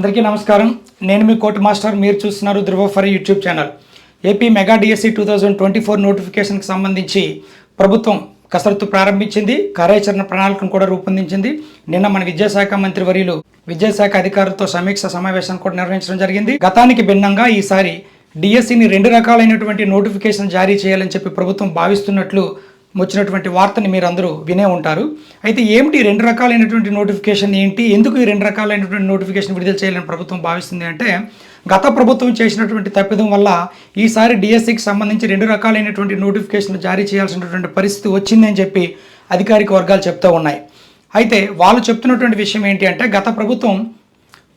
అందరికీ నమస్కారం. నేను మీ కోర్టు మాస్టర్ మీరు చూస్తున్నారు Dhruva for YouTube channel. AP mega DSC two thousand twenty four నోటిఫికేషన్కి సంబంధించి ప్రభుత్వం కసరత్తు ప్రారంభించింది. కార్యాచరణ ప్రణాళికను కూడా రూపొందించింది. నిన్న మన విద్యాశాఖ మంత్రి వర్యులు విద్యాశాఖ అధికారులతో సమీక్ష సమావేశం కూడా నిర్వహించడం జరిగింది. గతానికి భిన్నంగా ఈసారి డిఎస్సిని రెండు రకాలైనటువంటి నోటిఫికేషన్ జారీ చేయాలని చెప్పి ప్రభుత్వం భావిస్తున్నట్లు వచ్చినటువంటి వార్తని మీరు అందరూ వినే ఉంటారు. అయితే ఏమిటి రెండు రకాలైనటువంటి నోటిఫికేషన్ ఏంటి? ఎందుకు ఈ రెండు రకాలైనటువంటి నోటిఫికేషన్ విడుదల చేయాలని ప్రభుత్వం భావిస్తుంది అంటే గత ప్రభుత్వం చేసినటువంటి తప్పిదం వల్ల ఈసారి డిఎస్సికి సంబంధించి రెండు రకాలైనటువంటి నోటిఫికేషన్లు జారీ చేయాల్సినటువంటి పరిస్థితి వచ్చిందని చెప్పి అధికారిక వర్గాలు చెప్తూ ఉన్నాయి. అయితే వాళ్ళు చెప్తున్నటువంటి విషయం ఏంటి అంటే గత ప్రభుత్వం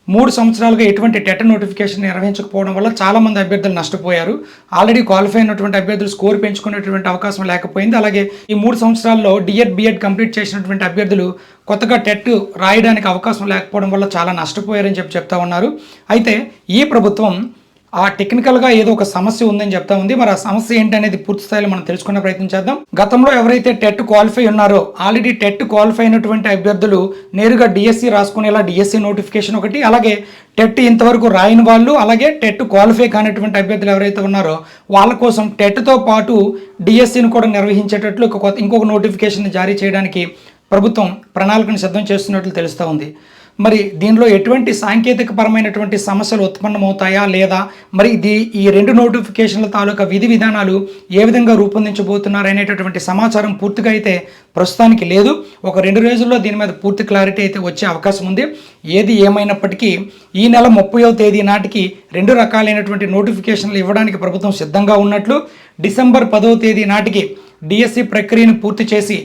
మూడు సంవత్సరాలుగా ఎటువంటి టెట్ నోటిఫికేషన్ నిర్వహించకపోవడం వల్ల చాలామంది అభ్యర్థులు నష్టపోయారు. ఆల్రెడీ క్వాలిఫై అయినటువంటి అభ్యర్థులు స్కోర్ పెంచుకునేటువంటి అవకాశం లేకపోయింది. అలాగే ఈ మూడు సంవత్సరాల్లో డిఎడ్ బిఎడ్ కంప్లీట్ చేసినటువంటి అభ్యర్థులు కొత్తగా టెట్ రాయడానికి అవకాశం లేకపోవడం వల్ల చాలా నష్టపోయారని చెప్పి చెప్తా ఉన్నారు. అయితే ఈ ప్రభుత్వం ఆ టెక్నికల్గా ఏదో ఒక సమస్య ఉందని చెప్తా ఉంది. మరి ఆ సమస్య ఏంటనేది పూర్తి స్థాయిలో మనం తెలుసుకునే ప్రయత్నం చేద్దాం. గతంలో ఎవరైతే టెట్ క్వాలిఫై ఉన్నారో ఆల్రెడీ టెట్ క్వాలిఫై అయినటువంటి అభ్యర్థులు నేరుగా డిఎస్సి రాసుకునేలా డిఎస్సి నోటిఫికేషన్ ఒకటి అలాగే టెట్ ఇంతవరకు రాయని వాళ్ళు అలాగే టెట్ క్వాలిఫై కానటువంటి అభ్యర్థులు ఎవరైతే ఉన్నారో వాళ్ళ కోసం టెట్తో పాటు డిఎస్సిని కూడా నిర్వహించేటట్లు ఇంకొక నోటిఫికేషన్ జారీ చేయడానికి ప్రభుత్వం ప్రణాళికను సిద్ధం చేస్తున్నట్లు తెలుస్తూ ఉంది. మరి దీనిలో ఎటువంటి సాంకేతిక పరమైనటువంటి సమస్యలు ఉత్పన్నమవుతాయా లేదా? మరి ఇది ఈ రెండు నోటిఫికేషన్ల తాలూకా విధి విధానాలు ఏ విధంగా రూపొందించబోతున్నారు అనేటటువంటి సమాచారం పూర్తిగా అయితే ప్రస్తుతానికి లేదు. ఒక రెండు రోజుల్లో దీని మీద పూర్తి క్లారిటీ అయితే వచ్చే అవకాశం ఉంది. ఏది ఏమైనప్పటికీ ఈ నెల ముప్పయో తేదీ నాటికి రెండు రకాలైనటువంటి నోటిఫికేషన్లు ఇవ్వడానికి ప్రభుత్వం సిద్ధంగా ఉన్నట్లు డిసెంబర్ పదవ తేదీ నాటికి డిఎస్సి ప్రక్రియను పూర్తి చేసి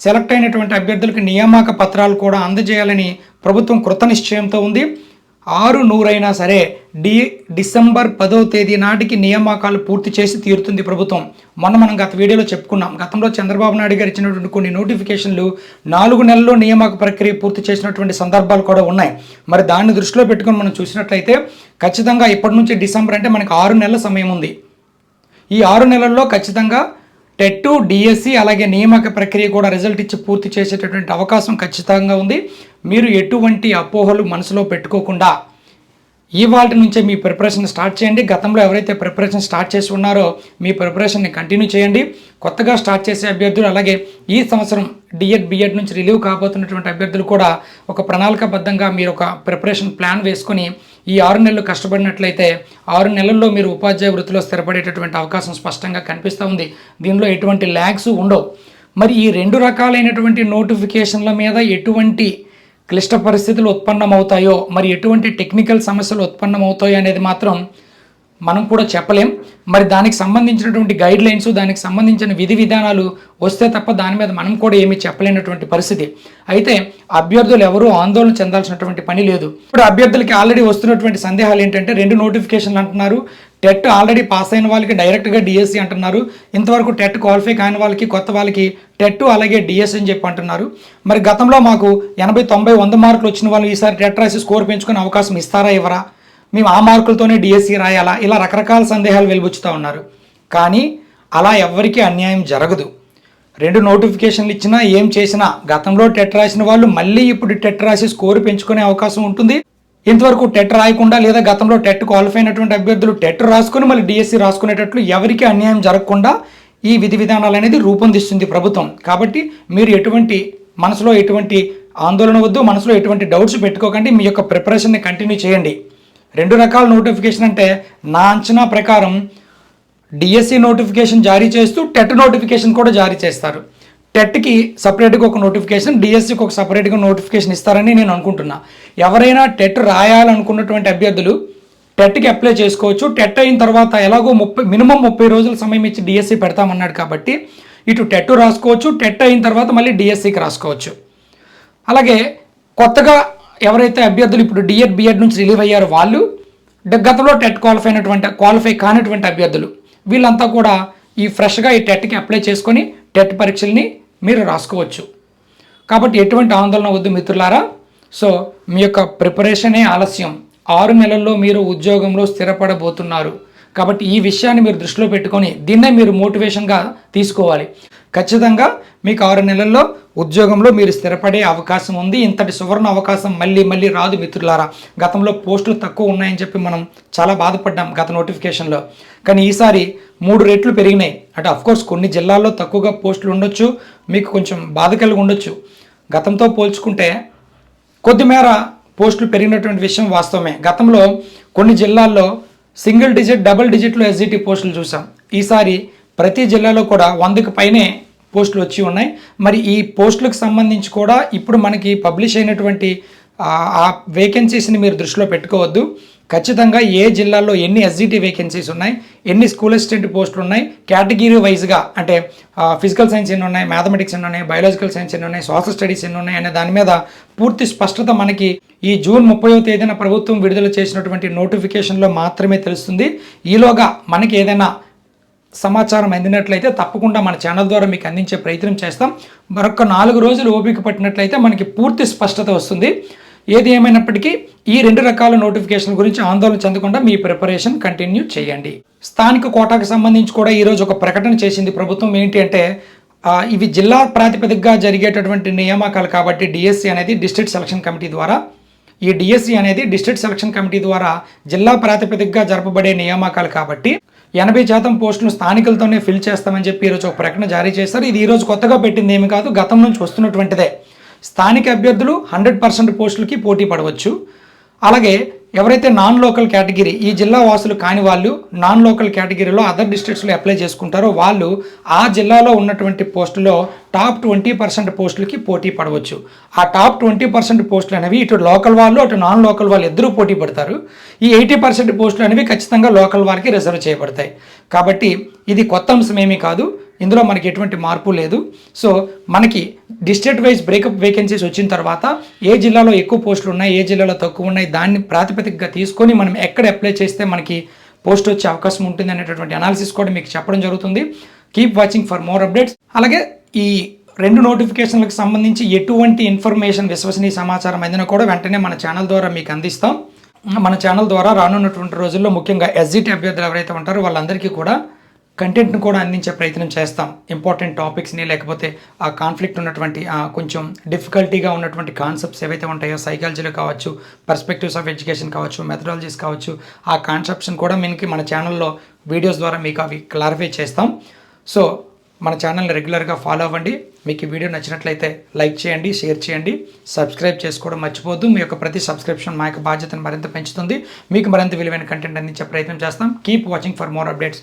సెలెక్ట్ అయినటువంటి అభ్యర్థులకు నియామక పత్రాలు కూడా అందజేయాలని ప్రభుత్వం కృత నిశ్చయంతో ఉంది. ఆరు నూరైనా సరే డి డిసెంబర్ పదో తేదీ నాటికి నియామకాలు పూర్తి చేసి తీరుతుంది ప్రభుత్వం. మొన్న మనం గత వీడియోలో చెప్పుకున్నాం. గతంలో చంద్రబాబు నాయుడు గారు ఇచ్చినటువంటి కొన్ని నోటిఫికేషన్లు నాలుగు నెలల్లో నియామక ప్రక్రియ పూర్తి చేసినటువంటి సందర్భాలు కూడా ఉన్నాయి. మరి దాన్ని దృష్టిలో పెట్టుకొని మనం చూసినట్లయితే ఖచ్చితంగా ఇప్పటి నుంచి డిసెంబర్ అంటే మనకు ఆరు నెలల సమయం ఉంది. ఈ ఆరు నెలల్లో ఖచ్చితంగా టెట్ డిఎస్సి అలాగే నియామక ప్రక్రియ కూడా రిజల్ట్ ఇచ్చి పూర్తి చేసేటటువంటి అవకాశం ఖచ్చితంగా ఉంది. మీరు ఎటువంటి అపోహలు మనసులో పెట్టుకోకుండా ఇవాళ నుంచే మీ ప్రిపరేషన్ స్టార్ట్ చేయండి. గతంలో ఎవరైతే ప్రిపరేషన్ స్టార్ట్ చేసి ఉన్నారో మీ ప్రిపరేషన్ని కంటిన్యూ చేయండి. కొత్తగా స్టార్ట్ చేసే అభ్యర్థులు అలాగే ఈ సంవత్సరం డిఎడ్ బిఎడ్ నుంచి రిలీవ్ కాబోతున్నటువంటి అభ్యర్థులు కూడా ఒక ప్రణాళికాబద్ధంగా మీరు ఒక ప్రిపరేషన్ ప్లాన్ వేసుకొని ఈ ఆరు నెలలు కష్టపడినట్లయితే ఆరు నెలల్లో మీరు ఉపాధ్యాయ వృత్తిలో స్థిరపడేటటువంటి అవకాశం స్పష్టంగా కనిపిస్తూ ఉంది. దీనిలో ఎటువంటి ల్యాగ్స్ ఉండవు. మరి ఈ రెండు రకాలైనటువంటి నోటిఫికేషన్ల మీద ఎటువంటి క్లిష్ట పరిస్థితులు ఉత్పన్నమవుతాయో మరి ఎటువంటి టెక్నికల్ సమస్యలు ఉత్పన్నమవుతాయో అనేది మాత్రం మనం కూడా చెప్పలేం. మరి దానికి సంబంధించినటువంటి గైడ్ లైన్స్ దానికి సంబంధించిన విధి విధానాలు వస్తే తప్ప దాని మీద మనం కూడా ఏమీ చెప్పలేనటువంటి పరిస్థితి. అయితే అభ్యర్థులు ఎవరూ ఆందోళన చెందాల్సినటువంటి పని లేదు. ఇప్పుడు అభ్యర్థులకి ఆల్రెడీ వస్తున్నటువంటి సందేహాలు ఏంటంటే రెండు నోటిఫికేషన్లు అంటున్నారు. టెట్ ఆల్రెడీ పాస్ అయిన వాళ్ళకి డైరెక్ట్గా డిఎస్సి అంటున్నారు. ఇంతవరకు టెట్ క్వాలిఫై కాని వాళ్ళకి కొత్త వాళ్ళకి టెట్ అలాగే డిఎస్ అని చెప్పి అంటున్నారు. మరి గతంలో మాకు ఎనభై తొంభై వంద మార్కులు వచ్చిన వాళ్ళు ఈసారి టెట్ రాసి స్కోర్ పెంచుకునే అవకాశం ఇస్తారా ఇవ్వరా? మేము ఆ మార్కులతోనే డిఎస్సి రాయాలా? ఇలా రకరకాల సందేహాలు వెలుబుచ్చుతూ ఉన్నారు. కానీ అలా ఎవ్వరికీ అన్యాయం జరగదు. రెండు నోటిఫికేషన్లు ఇచ్చినా ఏం చేసినా గతంలో టెట్ రాసిన వాళ్ళు మళ్ళీ ఇప్పుడు టెట్ రాసి స్కోర్ పెంచుకునే అవకాశం ఉంటుంది. ఇంతవరకు టెట్ రాయకుండా లేదా గతంలో టెట్ క్వాలిఫై అయినటువంటి అభ్యర్థులు టెట్ రాసుకుని మళ్ళీ డిఎస్సి రాసుకునేటట్లు ఎవరికి అన్యాయం జరగకుండా ఈ విధి విధానాలు అనేది రూపొందిస్తుంది ప్రభుత్వం. కాబట్టి మీరు ఎటువంటి మనసులో ఎటువంటి ఆందోళన వద్దు మనసులో ఎటువంటి డౌట్స్ పెట్టుకోకండి మీ యొక్క ప్రిపరేషన్ని కంటిన్యూ చేయండి. రెండు రకాల నోటిఫికేషన్ అంటే నా అంచనా ప్రకారం డిఎస్సి నోటిఫికేషన్ జారీ చేస్తూ టెట్ నోటిఫికేషన్ కూడా జారీ చేస్తారు. టెట్కి సపరేట్గా ఒక నోటిఫికేషన్ డిఎస్సికి ఒక సపరేట్గా నోటిఫికేషన్ ఇస్తారని నేను అనుకుంటున్నా. ఎవరైనా టెట్ రాయాలనుకున్నటువంటి అభ్యర్థులు టెట్కి అప్లై చేసుకోవచ్చు. టెట్ అయిన తర్వాత ఎలాగో ముప్పై మినిమం ముప్పై రోజుల సమయం ఇచ్చి డిఎస్సి పెడతామన్నాడు కాబట్టి ఇటు టెట్ రాసుకోవచ్చు. టెట్ అయిన తర్వాత మళ్ళీ డిఎస్సికి రాసుకోవచ్చు. అలాగే కొత్తగా ఎవరైతే అభ్యర్థులు ఇప్పుడు డిఎడ్ బిఎడ్ నుంచి రిలీవ్ అయ్యారో వాళ్ళు గతంలో టెట్ క్వాలిఫై అయినటువంటి క్వాలిఫై కానటువంటి అభ్యర్థులు వీళ్ళంతా కూడా ఈ ఫ్రెష్గా ఈ టెట్కి అప్లై చేసుకొని టెట్ పరీక్షల్ని మీరు రాసుకోవచ్చు. కాబట్టి ఎటువంటి ఆందోళన వద్దు మిత్రులారా. సో మీ యొక్క ప్రిపరేషనే ఆలస్యం. ఆరు నెలల్లో మీరు ఉద్యోగంలో స్థిరపడబోతున్నారు. కాబట్టి ఈ విషయాన్ని మీరు దృష్టిలో పెట్టుకొని దీన్నే మీరు మోటివేషన్గా తీసుకోవాలి. ఖచ్చితంగా మీకు ఆరు నెలల్లో ఉద్యోగంలో మీరు స్థిరపడే అవకాశం ఉంది. ఇంతటి సువర్ణ అవకాశం మళ్ళీ మళ్ళీ రాదు మిత్రులారా. గతంలో పోస్టులు తక్కువ ఉన్నాయని చెప్పి మనం చాలా బాధపడ్డాం గత నోటిఫికేషన్లో. కానీ ఈసారి మూడు రెట్లు పెరిగినాయి. అంటే అఫ్కోర్స్ కొన్ని జిల్లాల్లో తక్కువగా పోస్టులు ఉండొచ్చు మీకు కొంచెం బాధ కలిగి ఉండొచ్చు. గతంతో పోల్చుకుంటే కొద్దిమేర పోస్టులు పెరిగినటువంటి విషయం వాస్తవమే. గతంలో కొన్ని జిల్లాల్లో సింగిల్ డిజిట్ డబుల్ డిజిట్లో ఎస్జిటి పోస్టులు చూసాం. ఈసారి ప్రతి జిల్లాలో కూడా వందకు పైనే పోస్టులు వచ్చి ఉన్నాయి. మరి ఈ పోస్టులకు సంబంధించి కూడా ఇప్పుడు మనకి పబ్లిష్ అయినటువంటి ఆ, వేకెన్సీస్ని మీరు దృష్టిలో పెట్టుకోవద్దు. ఖచ్చితంగా ఏ జిల్లాల్లో ఎన్ని ఎస్జిటి వేకెన్సీస్ ఉన్నాయి ఎన్ని స్కూల్ అసిస్టెంట్ పోస్టులు ఉన్నాయి కేటగిరీ వైజ్గా అంటే ఫిజికల్ సైన్స్ ఎన్ని ఉన్నాయి మ్యాథమెటిక్స్ ఎన్ని ఉన్నాయి బయాలజికల్ సైన్స్ ఎన్ని ఉన్నాయి సోషల్ స్టడీస్ ఎన్ని ఉన్నాయి అనే దాని మీద పూర్తి స్పష్టత మనకి ఈ జూన్ ముప్పైవ తేదీన ప్రభుత్వం విడుదల చేసినటువంటి నోటిఫికేషన్లో మాత్రమే తెలుస్తుంది. ఈలోగా మనకి ఏదైనా సమాచారం అందినట్లయితే తప్పకుండా మన ఛానల్ ద్వారా మీకు అందించే ప్రయత్నం చేస్తాం. మరొక నాలుగు రోజులు ఓపిక పట్టినట్లయితే మనకి పూర్తి స్పష్టత వస్తుంది. ఏది ఏమైనప్పటికీ ఈ రెండు రకాల నోటిఫికేషన్ గురించి ఆందోళన చెందకుండా మీ ప్రిపరేషన్ కంటిన్యూ చేయండి. స్థానిక కోటాకు సంబంధించి కూడా ఈరోజు ఒక ప్రకటన చేసింది ప్రభుత్వం ఏంటి అంటే ఇవి జిల్లా ప్రాతిపదికగా జరిగేటటువంటి నియామకాలు కాబట్టి డిఎస్సి అనేది డిస్ట్రిక్ట్ సెలక్షన్ కమిటీ ద్వారా ఈ డిఎస్సి అనేది డిస్ట్రిక్ట్ సెలక్షన్ కమిటీ ద్వారా జిల్లా ప్రాతిపదికగా జరపబడే నియామకాలు కాబట్టి ఎనభై శాతం పోస్టులు స్థానికులతోనే ఫిల్ చేస్తామని చెప్పి ఈరోజు ఒక ప్రకటన జారీ చేశారు. ఇది ఈరోజు కొత్తగా పెట్టింది ఏమి కాదు గతం నుంచి వస్తున్నటువంటిదే. స్థానిక అభ్యర్థులు హండ్రెడ్ పర్సెంట్ పోస్టులకి పోటీ పడవచ్చు. అలాగే ఎవరైతే నాన్ లోకల్ కేటగిరీ ఈ జిల్లా వాసులు కాని వాళ్ళు నాన్ లోకల్ కేటగిరీలో అదర్ డిస్ట్రిక్ట్స్లో అప్లై చేసుకుంటారో వాళ్ళు ఆ జిల్లాలో ఉన్నటువంటి పోస్టులో టాప్ ట్వంటీ పర్సెంట్ పోస్టులకి పోటీ పడవచ్చు. ఆ టాప్ ట్వంటీ పర్సెంట్ పోస్టులు అనేవి ఇటు లోకల్ వాళ్ళు అటు నాన్ లోకల్ వాళ్ళు ఇద్దరూ పోటీ పడతారు. ఈ ఎయిటీ పర్సెంట్ పోస్టులు అనేవి ఖచ్చితంగా లోకల్ వాళ్ళకి రిజర్వ్ చేయబడతాయి. కాబట్టి ఇది కొత్త అంశం ఏమీ కాదు. ఇందులో మనకి ఎటువంటి మార్పు లేదు. సో మనకి డిస్ట్రిక్ట్ వైజ్ బ్రేకప్ వేకెన్సీస్ వచ్చిన తర్వాత ఏ జిల్లాలో ఎక్కువ పోస్టులు ఉన్నాయి ఏ జిల్లాలో తక్కువ ఉన్నాయి దాన్ని ప్రాతిపదికగా తీసుకొని మనం ఎక్కడ అప్లై చేస్తే మనకి పోస్ట్ వచ్చే అవకాశం ఉంటుంది అనేటటువంటి అనాలిసిస్ కూడా మీకు చెప్పడం జరుగుతుంది. Keep watching for more updates అలాగే ఈ రెండు నోటిఫికేషన్లకు సంబంధించి ఎటువంటి ఇన్ఫర్మేషన్ విశ్వసనీయ సమాచారం అయినా కూడా వెంటనే మన ఛానల్ ద్వారా మీకు అందిస్తాం. మన ఛానల్ ద్వారా రానున్నటువంటి రోజుల్లో ముఖ్యంగా ఎస్జిటి అభ్యర్థులు ఎవరైతే ఉంటారో వాళ్ళందరికీ కూడా కంటెంట్ను కూడా అందించే ప్రయత్నం చేస్తాం. ఇంపార్టెంట్ టాపిక్స్ని లేకపోతే ఆ కాన్ఫ్లిక్ట్ ఉన్నటువంటి కొంచెం డిఫికల్టీగా ఉన్నటువంటి కాన్సెప్ట్స్ ఏవైతే ఉంటాయో సైకాలజీలో కావచ్చు పర్స్పెక్టివ్స్ ఆఫ్ ఎడ్యుకేషన్ కావచ్చు మెథడాలజీస్ కావచ్చు ఆ కాన్సెప్ట్స్ని కూడా మీకు మన ఛానల్లో వీడియోస్ ద్వారా మీకు అవి క్లారిఫై చేస్తాం. సో మన ఛానల్ని రెగ్యులర్గా ఫాలో అవ్వండి. మీకు ఈ వీడియో నచ్చినట్లయితే లైక్ చేయండి షేర్ చేయండి. సబ్స్క్రైబ్ చేసుకోవడం మర్చిపోద్దు మీ యొక్క ప్రతి సబ్స్క్రిప్షన్ మా యొక్క బాధ్యతను మరింత పెంచుతుంది. మీకు మరింత విలువైన కంటెంట్ అందించే ప్రయత్నం చేస్తాం. Keep watching for more updates